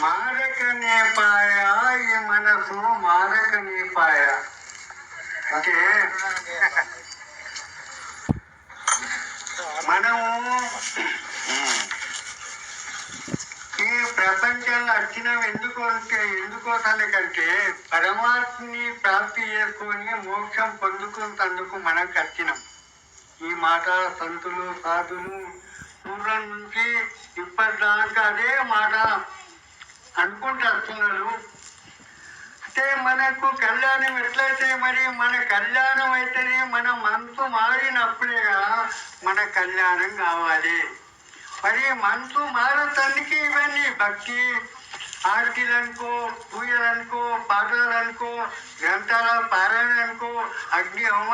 మారక నేపాయ ఈ మనసు మారకనేపాయ. అంటే మనము ఈ ప్రపంచంలో వచ్చినవి ఎందుకు అంటే ఎందుకోసానికంటే పరమాత్మని ప్రాప్తి చేసుకొని మోక్షం పొందుకున్నందుకు మనం అర్చినం ఈ మాట సంతులు సాధులు పూర్వం నుంచి ఇప్పటిదాకా అదే మాట అనుకుంటూ వస్తున్నారు. అంటే మనకు కళ్యాణం ఎట్లయితే మరి మన కళ్యాణం అయితేనే మన మనసు మారినప్పుడేగా మన కళ్యాణం కావాలి. మరి మనసు మారతానికి ఇవన్నీ భక్తి ఆర్తిలు అనుకో పూజలు అనుకో పాటలు అనుకో గ్రంథాల పారాయణ అనుకో అగ్ని హోమ